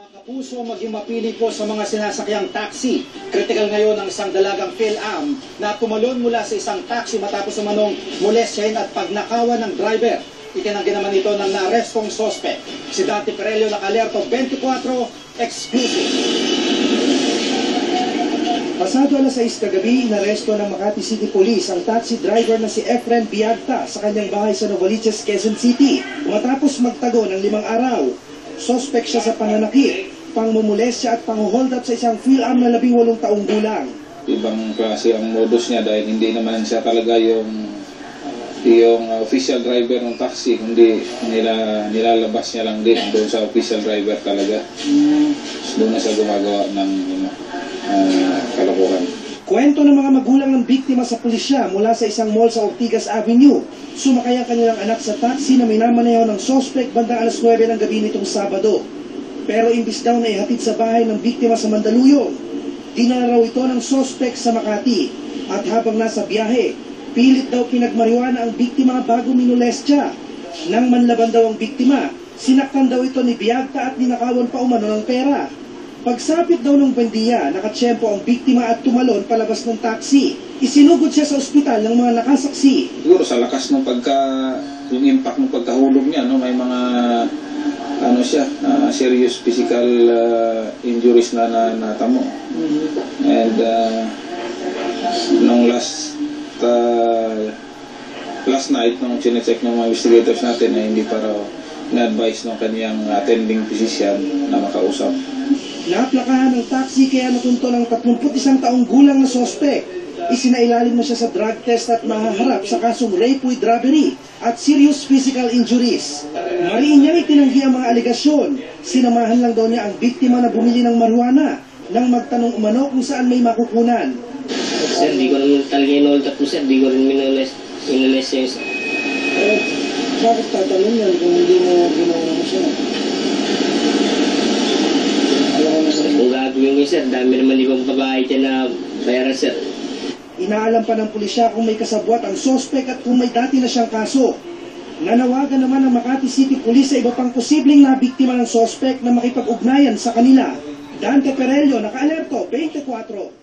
Mga kapuso, maging mapili po sa mga sinasakyang taxi. Critical ngayon ang isang dalagang PhilAm na tumalon mula sa isang taxi matapos umanong molestyahin at pagnakawan ng driver. Itinanggi naman ito ng naarestong sospek. Si Dante Perelio nakalerto 24, exclusive. Pasado alas 6 kagabi, inaresto ng Makati City Police ang taxi driver na si Efren Biagta sa kanyang bahay sa Novaliches, Quezon City matapos magtago ng limang araw. Sospek siya sa pananakit, pangmumulesya at panghold up sa isang PhilAm na labing walong taong gulang. ibang klase ang modus niya dahil hindi naman siya talaga yung yung official driver ng taxi kundi nila nilalabas niya lang din doon sa official driver talaga. Doon na siya gumagawa ng ano, ah, kalokohan. Kwento ng mga magulang ng biktima sa pulisya mula sa isang mall sa Ortigas Avenue. Sumakay ang kanilang anak sa taxi na minamaneho ng sospek bandang alas 9 ng gabi nitong Sabado. Pero imbis daw na ihatid sa bahay ng biktima sa Mandaluyong, dinala raw ito ng sospek sa Makati. At habang nasa biyahe, pilit daw pinagmariwana ang biktima bago minulestya. Nang manlaban daw ang biktima, sinaktan daw ito ni Biagta at ninakawan pa umano ng pera. Pagsapit daw ng bandiya, nakatsyempo ang biktima at tumalon palabas ng taxi. Isinugod siya sa ospital ng mga nakasaksi. siguro sa lakas ng pagka yung impact ng pagkahulog niya no may mga ano siya ah, serious physical ah, injuries na, na natamo and uh, nung last uh, last night nung chinecheck ng mga investigators natin ay hindi pa raw na-advise ng kaniyang attending physician na makausap. Naplakahan ng taxi kaya natunto ng 31 taong gulang na sospek. Isinailalim na siya sa drug test at mahaharap sa kasong rape with robbery at serious physical injuries. Mariin niyang itinanggi ang mga alegasyon. Sinamahan lang daw niya ang biktima na bumili ng marijuana nang magtanong umano kung saan may makukunan. Sir, di ko naman talaga inold up sir. Di ko rin minules, minules yung. Eh, bakit tatanong yan kung hindi mo ginawa mo siya? Alam mo na Kung gagawin ko sir, dami naman ibang babae dyan na bayaran sir. Inaalam pa ng pulisya kung may kasabwat ang sospek at kung may dati na siyang kaso. Nanawagan naman ng Makati City Police sa iba pang posibleng nabiktima ng sospek na makipag-ugnayan sa kanila. Dante Perello, naka-alerto, 24.